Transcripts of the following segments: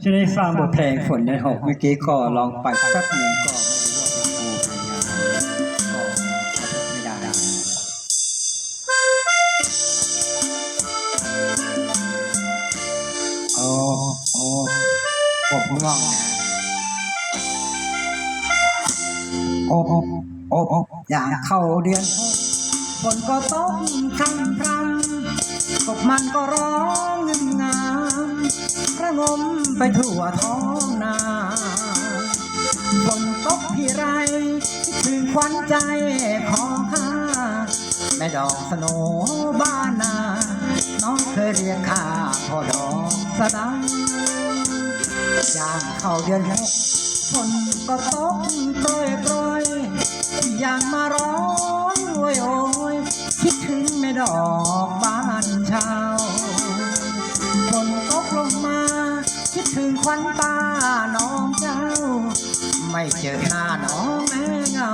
จะได้ฟังบทเพลงฝนในหกเมื่อกี้ก็ลองไปแป๊บหนึ่งก็ไม่รู้ว่าเป็นยังไงก็ไม่ได้โอ้โอ้ผมง่วงนะโอ้โอ้โอ้โอ้อย่างเข้าเดือนฝนก็ตกพรำพรำกบมันก็ร้อง ไปทั่วท้องนาฝนตกที่ไรถึงขวัญใจของข้าแม่ดอกสโนบ้านนา น้องเคยเรียกข้าพ่อดอกสะดังอย่างเข้าเดือนหกฝนก็ตกโปรยโปรยอย่าง วันตาน้องเจ้า ไม่เจอหน้าน้องแม่เงา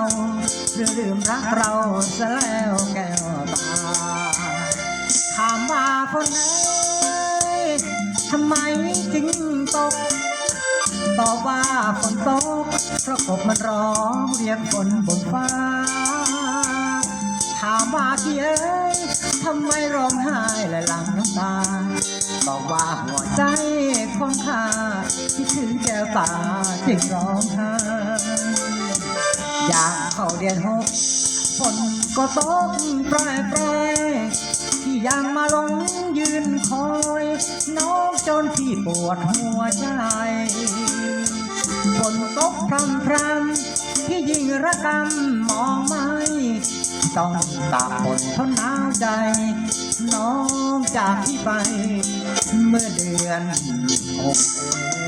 หรือลืมรักเราซะแล้วแก้วตาถามว่าคนไหนทำไมจึงตกตอบว่าฝนตกเพราะกบมันร้องเรียกฝนบนฟ้า ถามว่าที่เอ้ยทำไมร้องไห้และหลั่งน้ำตาตอบว่าหัวใจของข้า ตาจึงร้องไห้อยากเข้าเดือนหกฝนก็ตกปลายปลายที่ยังมาลงยืนคอย น้องจนพี่ปวดหัวใจฝนตกพรำพรำที่ยิ่งระกำมองไม่ ต้องตากฝนทนหนาวใจ น้องจากพี่ไป เมื่อเดือนหกเอ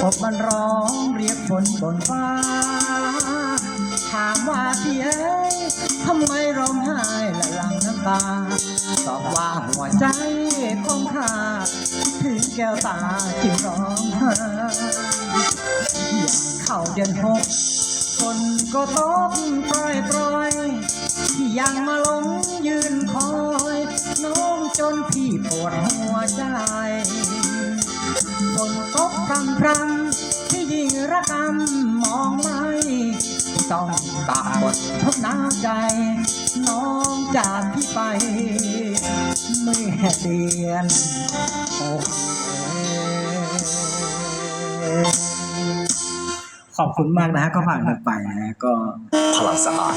กบมันร้องเรียกฝนบนฟ้า ถามว่าพี่เอ้ยทำไมร้องไห้และหลั่งน้ำตา ตอบว่าหัวใจของข้าถึงแก้วตาจึงร้องไห้อย่างเข้าเดือนหกฝนก็ตกปล่อยปล่อยที่ยังมาหลงยืนคอย น้องจนพี่ปวดหัวใจ พรำที่ยิงระกำมองไม่ต้องตาบดทุกน้ำใจ น้องจากพี่ไปเมื่อเดือนหกเอ่ยขอบคุณมากนะฮะก็ผ่านกันไปนะฮะก็พลังสะอาด